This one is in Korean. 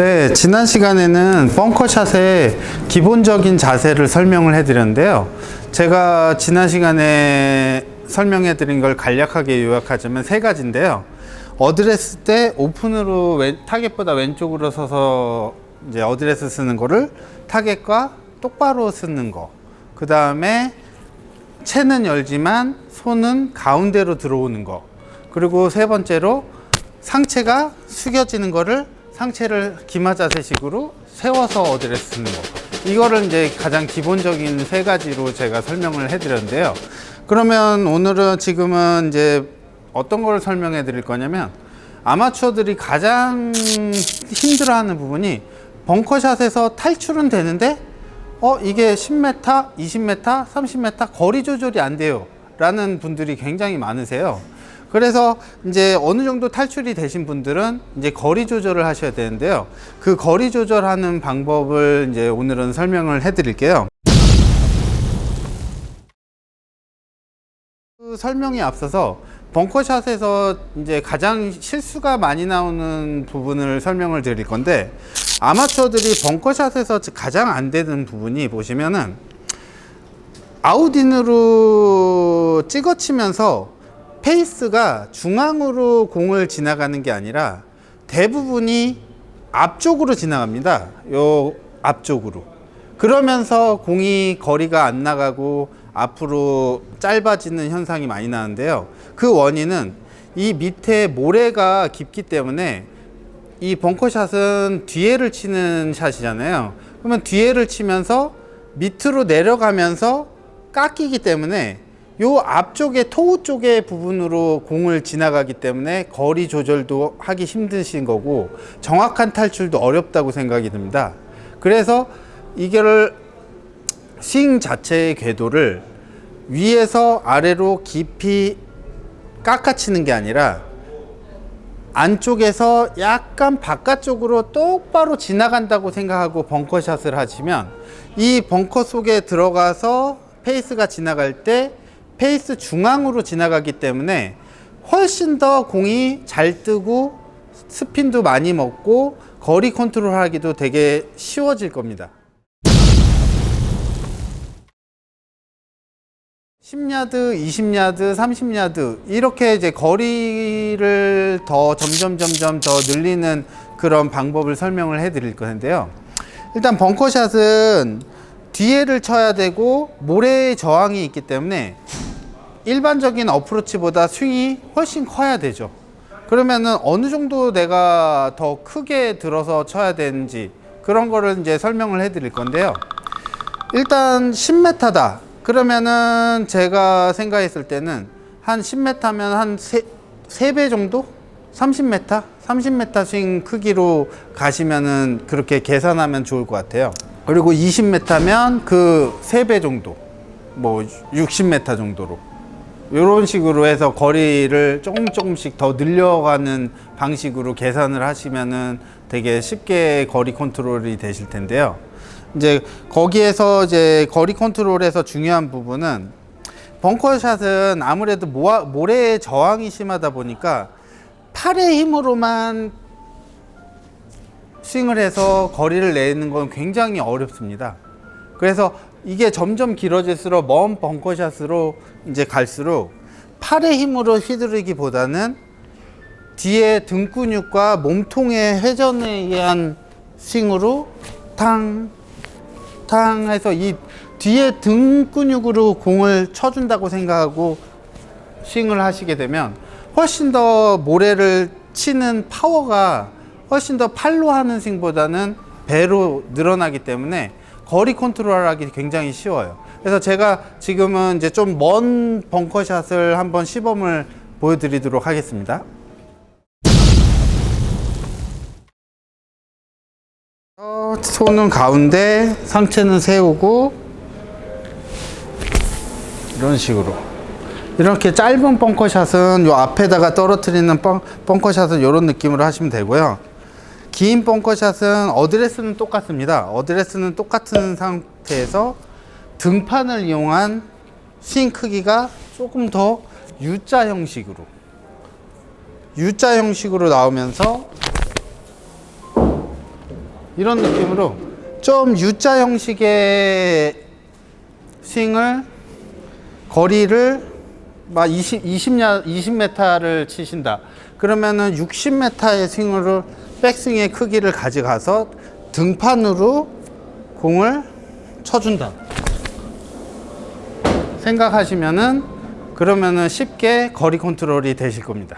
네, 지난 시간에는 벙커샷의 기본적인 자세를 설명을 해드렸는데요. 제가 지난 시간에 설명해드린 걸 간략하게 요약하자면 세 가지인데요. 어드레스 때 오픈으로 왼- 타겟보다 왼쪽으로 서서 이제 어드레스 쓰는 거를 타겟과 똑바로 쓰는 거. 그 다음에 채는 열지만 손은 가운데로 들어오는 거. 그리고 세 번째로 상체가 숙여지는 거를 상체를 기마 자세식으로 세워서 어드레스 쓰는 거. 이거를 이제 가장 기본적인 세 가지로 제가 설명을 해드렸는데요. 그러면 오늘은 지금은 이제 어떤 걸 설명해 드릴 거냐면 아마추어들이 가장 힘들어하는 부분이 벙커샷에서 탈출은 되는데 어 이게 10m, 20m, 30m 거리 조절이 안 돼요. 라는 분들이 굉장히 많으세요. 그래서 이제 어느 정도 탈출이 되신 분들은 이제 거리 조절을 하셔야 되는데요. 그 거리 조절하는 방법을 이제 오늘은 설명을 해 드릴게요. 그 설명이 앞서서 벙커샷에서 이제 가장 실수가 많이 나오는 부분을 설명을 드릴 건데 아마추어들이 벙커샷에서 가장 안 되는 부분이 보시면은 아웃인으로 찍어치면서 페이스가 중앙으로 공을 지나가는 게 아니라 대부분이 앞쪽으로 지나갑니다. 요 앞쪽으로. 그러면서 공이 거리가 안 나가고 앞으로 짧아지는 현상이 많이 나는데요. 그 원인은 이 밑에 모래가 깊기 때문에 이 벙커샷은 뒤에를 치는 샷이잖아요. 그러면 뒤에를 치면서 밑으로 내려가면서 깎이기 때문에 요 앞쪽에 토우 쪽의 부분으로 공을 지나가기 때문에 거리 조절도 하기 힘드신 거고 정확한 탈출도 어렵다고 생각이 듭니다. 그래서 이거를 스윙 자체의 궤도를 위에서 아래로 깊이 깎아치는 게 아니라 안쪽에서 약간 바깥쪽으로 똑바로 지나간다고 생각하고 벙커샷을 하시면 이 벙커 속에 들어가서 페이스가 지나갈 때 페이스 중앙으로 지나가기 때문에 훨씬 더 공이 잘 뜨고 스핀도 많이 먹고 거리 컨트롤 하기도 되게 쉬워질 겁니다. 10야드, 20야드, 30야드 이렇게 이제 거리를 더 점점 점점 더 늘리는 그런 방법을 설명을 해 드릴 건데요. 일단 벙커샷은 뒤에를 쳐야 되고 모래의 저항이 있기 때문에 일반적인 어프로치보다 스윙이 훨씬 커야 되죠. 그러면은 어느 정도 내가 더 크게 들어서 쳐야 되는지 그런 거를 이제 설명을 해 드릴 건데요. 일단 10m다. 그러면은 제가 생각했을 때는 한 10m면 한 3배 정도? 30m? 30m 스윙 크기로 가시면은 그렇게 계산하면 좋을 것 같아요. 그리고 20m면 그 3배 정도. 뭐 60m 정도로. 이런 식으로 해서 거리를 조금 조금씩 더 늘려가는 방식으로 계산을 하시면은 되게 쉽게 거리 컨트롤이 되실 텐데요. 이제 거기에서 이제 거리 컨트롤에서 중요한 부분은 벙커샷은 아무래도 모아, 모래의 저항이 심하다 보니까 팔의 힘으로만 스윙을 해서 거리를 내는 건 굉장히 어렵습니다. 그래서 이게 점점 길어질수록 먼 벙커샷으로 이제 갈수록 팔의 힘으로 휘두르기보다는 뒤에 등 근육과 몸통의 회전에 의한 스윙으로 탕, 탕 해서 이 뒤에 등 근육으로 공을 쳐준다고 생각하고 스윙을 하시게 되면 훨씬 더 모래를 치는 파워가 훨씬 더 팔로 하는 스윙보다는 배로 늘어나기 때문에 거리 컨트롤하기 굉장히 쉬워요. 그래서 제가 지금은 이제 좀 먼 벙커샷을 한번 시범을 보여드리도록 하겠습니다. 어, 손은 가운데, 상체는 세우고 이런 식으로 이렇게 짧은 벙커샷은 요 앞에다가 떨어뜨리는 벙, 벙커샷은 이런 느낌으로 하시면 되고요. 긴 벙커샷은 어드레스는 똑같습니다. 어드레스는 똑같은 상태에서 등판을 이용한 스윙 크기가 조금 더 U자 형식으로 U자 형식으로 나오면서 이런 느낌으로 좀 U자 형식의 스윙을 거리를 막 20, 20야, 20m를 치신다. 그러면은 60m의 스윙으로 백스윙의 크기를 가져가서 등판으로 공을 쳐준다. 생각하시면은 그러면은 쉽게 거리 컨트롤이 되실 겁니다.